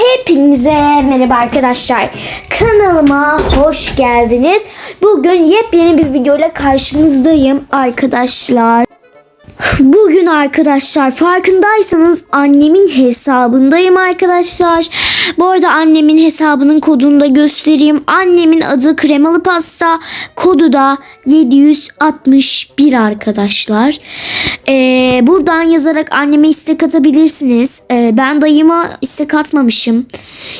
Hepinize merhaba arkadaşlar. Kanalıma hoş geldiniz. Bugün yepyeni bir videoyla karşınızdayım arkadaşlar. Bugün arkadaşlar farkındaysanız annemin hesabındayım arkadaşlar. Bu arada annemin hesabının kodunu da göstereyim. Annemin adı kremalı pasta. Kodu da 761 arkadaşlar. Ee, buradan yazarak anneme istek atabilirsiniz. Ee, ben dayıma istek atmamışım.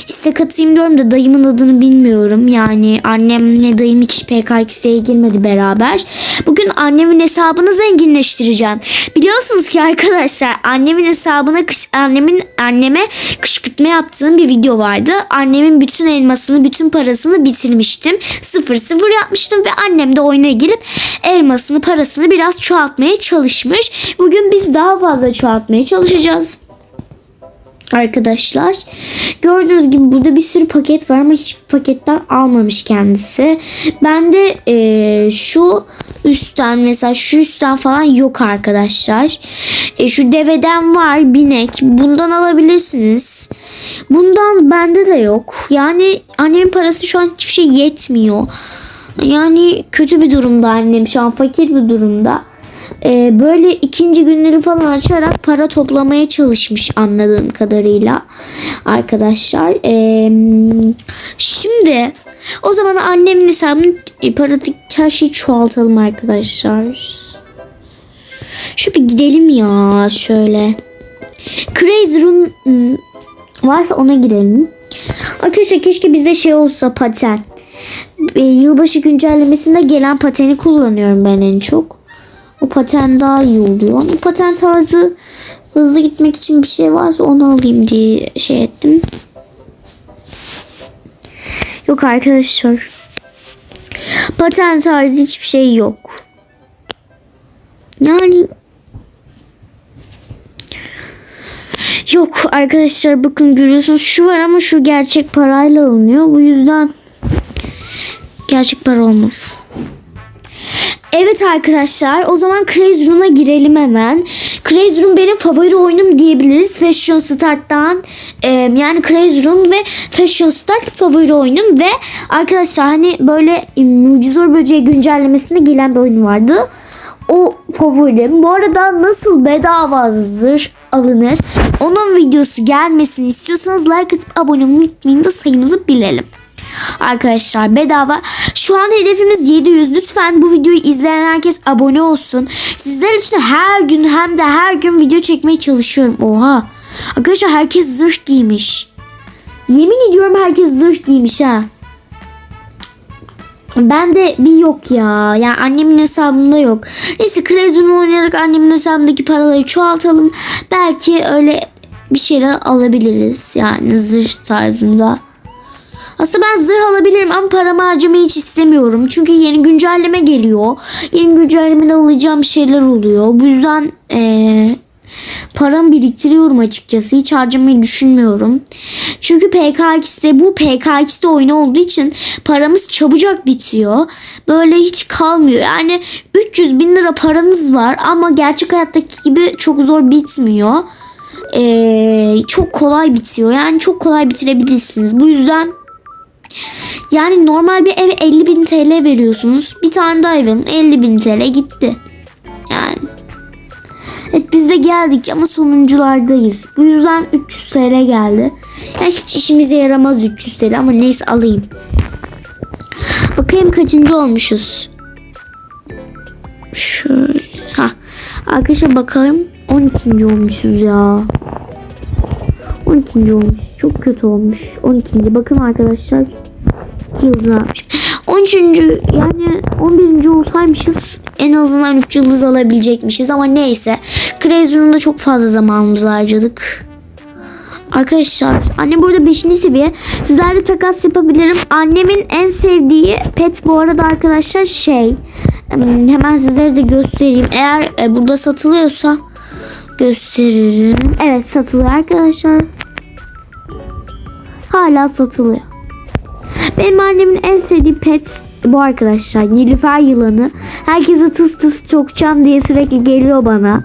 İstek atayım diyorum da dayımın adını bilmiyorum. Yani annemle dayım hiç PKX'ye girmedi beraber. Bugün annemin hesabını zenginleştireceğim. Biliyorsunuz ki arkadaşlar annemin hesabına kış, annemin anneme kışkırtma yaptığım bir video vardı. Annemin bütün elmasını, bütün parasını bitirmiştim. Sıfır sıfır yapmıştım ve annem de oyuna girip elmasını, parasını biraz çoğaltmaya çalışmış. Bugün biz daha fazla çoğaltmaya çalışacağız arkadaşlar. Gördüğünüz gibi burada bir sürü paket var ama hiçbir paketten almamış kendisi. Ben de eee, şu üstten mesela şu üstten falan yok arkadaşlar. E, şu deveden var binek. Bundan alabilirsiniz. Bundan bende de yok. Yani annemin parası şu an hiçbir şey yetmiyor. Yani kötü bir durumda annem şu an fakir bir durumda. Ee, böyle ikinci günleri falan açarak para toplamaya çalışmış anladığım kadarıyla arkadaşlar. Ee, şimdi o zaman annemin hesabını e, paradaki her şeyi çoğaltalım arkadaşlar. Şu bir gidelim ya şöyle. Crazy Room hmm, varsa ona girelim. Arkadaşlar keşke bizde şey olsa paten. E, yılbaşı güncellemesinde gelen pateni kullanıyorum ben en çok. O paten daha iyi oluyor. Onun paten tarzı hızlı gitmek için bir şey varsa onu alayım diye şey ettim. Yok arkadaşlar. Paten tarzı hiçbir şey yok. Yani Yok arkadaşlar bakın görüyorsunuz şu var ama şu gerçek parayla alınıyor. Bu yüzden gerçek para olmaz. Evet arkadaşlar o zaman Crazy Room'a girelim hemen. Crazy Room benim favori oyunum diyebiliriz. Fashion Start'tan e, yani Crazy Room ve Fashion Start favori oyunum ve arkadaşlar hani böyle Mucizor Böceği güncellemesinde gelen bir oyun vardı. O favorim. Bu arada nasıl bedava zırh alınır onun videosu gelmesini istiyorsanız like atıp abone olmayı unutmayın da sayımızı bilelim. Arkadaşlar bedava. Şu an hedefimiz 700. Lütfen bu videoyu izleyen herkes abone olsun. Sizler için her gün hem de her gün video çekmeye çalışıyorum. Oha. Arkadaşlar herkes zırh giymiş. Yemin ediyorum herkes zırh giymiş ha. Ben de bir yok ya. Yani annemin hesabında yok. Neyse Crazy'ni oynayarak annemin hesabındaki paraları çoğaltalım. Belki öyle bir şeyler alabiliriz. Yani zırh tarzında. Aslında ben zırh alabilirim ama paramı harcamayı hiç istemiyorum. Çünkü yeni güncelleme geliyor. Yeni güncellemede alacağım şeyler oluyor. Bu yüzden eee paramı biriktiriyorum açıkçası. Hiç harcamayı düşünmüyorum. Çünkü PKX'de bu PKX'de oyunu olduğu için paramız çabucak bitiyor. Böyle hiç kalmıyor. Yani 300 bin lira paranız var ama gerçek hayattaki gibi çok zor bitmiyor. Ee, çok kolay bitiyor. Yani çok kolay bitirebilirsiniz. Bu yüzden yani normal bir eve 50 bin TL veriyorsunuz. Bir tane daha evin 50 bin TL gitti. Yani. Evet biz de geldik ama sonunculardayız. Bu yüzden 300 TL geldi. Yani hiç işimize yaramaz 300 TL ama neyse alayım. Bakayım kaçıncı olmuşuz. Şöyle. Ha. Arkadaşlar bakalım 12. olmuşuz ya. 12. olmuş. Çok kötü olmuş. 12. Bakın arkadaşlar. 2 yıldız almış. 13. yani 11. olsaymışız en azından 3 yıldız alabilecekmişiz ama neyse. Crazy Room'da çok fazla zamanımızı harcadık. Arkadaşlar annem burada 5. seviye. Sizlerle takas yapabilirim. Annemin en sevdiği pet bu arada arkadaşlar şey. hmm, Hemen sizlere de göstereyim. Eğer e, burada satılıyorsa gösteririm. Evet satılıyor arkadaşlar. Hala satılıyor. Benim annemin en sevdiği pet bu arkadaşlar. Nilüfer yılanı. Herkese tıs tıs çokçam diye sürekli geliyor bana.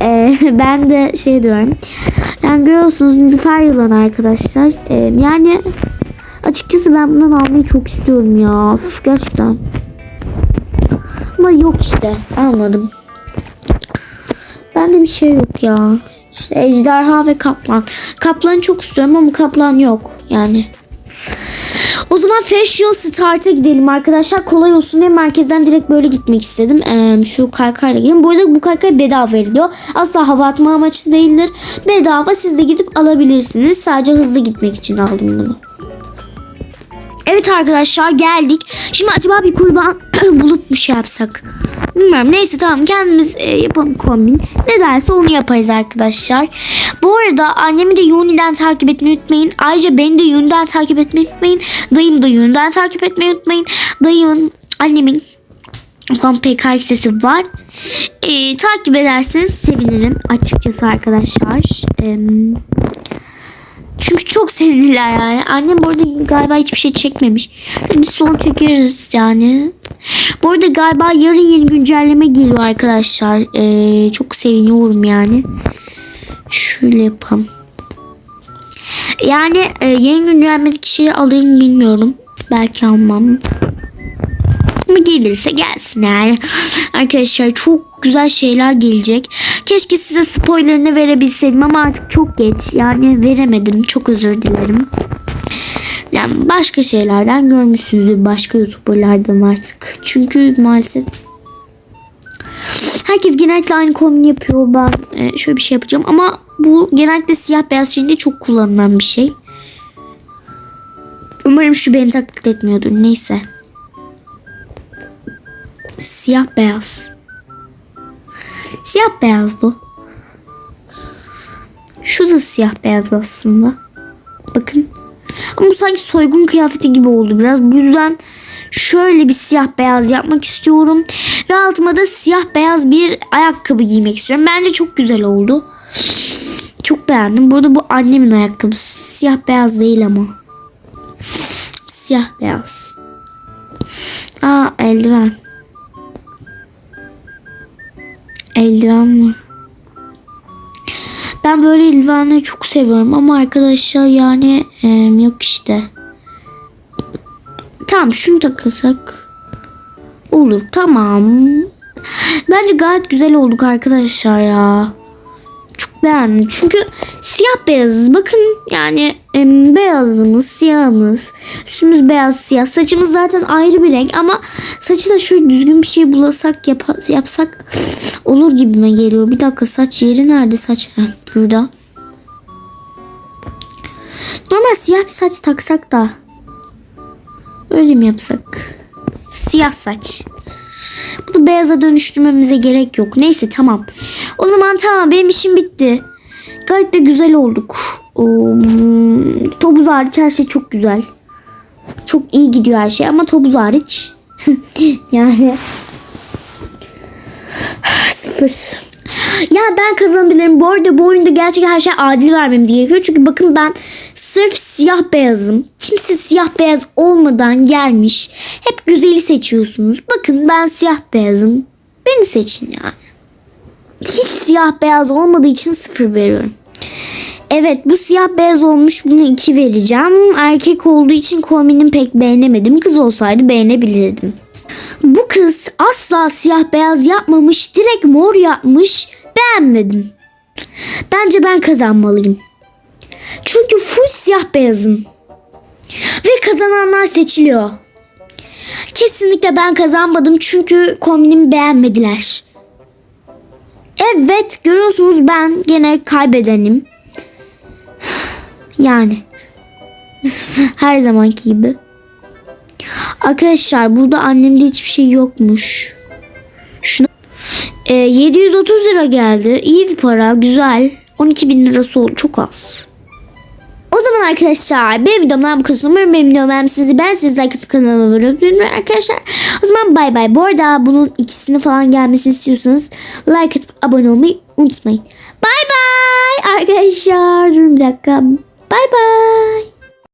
Ee, ben de şey diyorum. Yani görüyorsunuz Nilüfer yılanı arkadaşlar. Ee, yani açıkçası ben bundan almayı çok istiyorum ya. Üf, gerçekten. Ama yok işte. Anladım. Bende bir şey yok ya. İşte ejderha ve kaplan. Kaplanı çok istiyorum ama kaplan yok. Yani. O zaman Fashion Start'a gidelim arkadaşlar. Kolay olsun diye merkezden direkt böyle gitmek istedim. Ee, şu kaykayla gidelim. Bu arada bu kaykay bedava veriliyor. Asla hava atma amaçlı değildir. Bedava siz de gidip alabilirsiniz. Sadece hızlı gitmek için aldım bunu. Evet arkadaşlar geldik. Şimdi acaba bir kurban bulup bir şey yapsak. Bilmiyorum neyse tamam kendimiz e, yapalım kombin. Ne derse onu yaparız arkadaşlar. Bu arada annemi de Yuni'den takip etmeyi unutmayın. Ayrıca beni de Yuni'den takip etmeyi unutmayın. Dayım da Yuni'den takip etmeyi unutmayın. Dayımın, annemin Ulan PK sesi var. E, takip ederseniz sevinirim açıkçası arkadaşlar. Eee çünkü çok sevdiler yani. Annem bu arada galiba hiçbir şey çekmemiş. Bir son çekeriz yani. Bu arada galiba yarın yeni güncelleme geliyor arkadaşlar. Ee, çok seviniyorum yani. Şöyle yapalım. Yani e, yeni güncellemedeki şeyi alırım bilmiyorum. Belki almam. Ama gelirse gelsin yani. Arkadaşlar çok güzel şeyler gelecek. Keşke size spoilerını verebilseydim ama artık çok geç. Yani veremedim. Çok özür dilerim. Yani başka şeylerden görmüşsünüzdür. Başka youtuberlardan artık. Çünkü maalesef herkes genellikle aynı kombin yapıyor. Ben e, şöyle bir şey yapacağım ama bu genellikle siyah beyaz şeyinde çok kullanılan bir şey. Umarım şu beni taklit etmiyordur. Neyse. Siyah beyaz. Siyah beyaz bu. Şu da siyah beyaz aslında. Bakın. Ama bu sanki soygun kıyafeti gibi oldu biraz. Bu yüzden şöyle bir siyah beyaz yapmak istiyorum. Ve altıma da siyah beyaz bir ayakkabı giymek istiyorum. Bence çok güzel oldu. Çok beğendim. Burada bu annemin ayakkabısı. Siyah beyaz değil ama. Siyah beyaz. Aa eldiven. Eldiven var. Ben böyle eldivenleri çok seviyorum ama arkadaşlar yani e, yok işte. Tamam şunu takasak olur tamam. Bence gayet güzel olduk arkadaşlar ya. Çok beğendim çünkü siyah beyazız. Bakın yani em, beyazımız siyahımız. Üstümüz beyaz siyah. Saçımız zaten ayrı bir renk ama saçı da şöyle düzgün bir şey bulasak yap- yapsak olur gibime geliyor. Bir dakika saç yeri nerede saç? Heh, burada. Normal siyah bir saç taksak da öyle mi yapsak? Siyah saç. Bunu beyaza dönüştürmemize gerek yok. Neyse tamam. O zaman tamam benim işim bitti. Gayet de güzel olduk. Um, topuz hariç her şey çok güzel. Çok iyi gidiyor her şey ama topuz hariç. yani sıfır. Ya ben kazanabilirim. Bu arada bu oyunda gerçekten her şey adil vermem gerekiyor. Çünkü bakın ben sırf siyah beyazım. Kimse siyah beyaz olmadan gelmiş. Hep güzeli seçiyorsunuz. Bakın ben siyah beyazım. Beni seçin yani. Hiç siyah beyaz olmadığı için sıfır veriyorum. Evet bu siyah beyaz olmuş bunu iki vereceğim. Erkek olduğu için kombinimi pek beğenemedim. Kız olsaydı beğenebilirdim. Bu kız asla siyah beyaz yapmamış. Direkt mor yapmış. Beğenmedim. Bence ben kazanmalıyım. Çünkü full siyah beyazım. Ve kazananlar seçiliyor. Kesinlikle ben kazanmadım çünkü kombinimi beğenmediler. Evet görüyorsunuz ben gene kaybedenim. Yani. Her zamanki gibi. Arkadaşlar burada annemde hiçbir şey yokmuş. Şuna e, 730 lira geldi. İyi bir para. Güzel. 12 bin lirası oldu. Çok az. Arkadaşlar benim videomdan bu videomu beğenmişsiniz. Ben sizi like atıp kanalıma abone olmayı arkadaşlar. O zaman bay bay. Bu arada bunun ikisini falan gelmesini istiyorsanız like atıp abone olmayı unutmayın. Bay bay arkadaşlar. Durun bir dakika. Bay bay.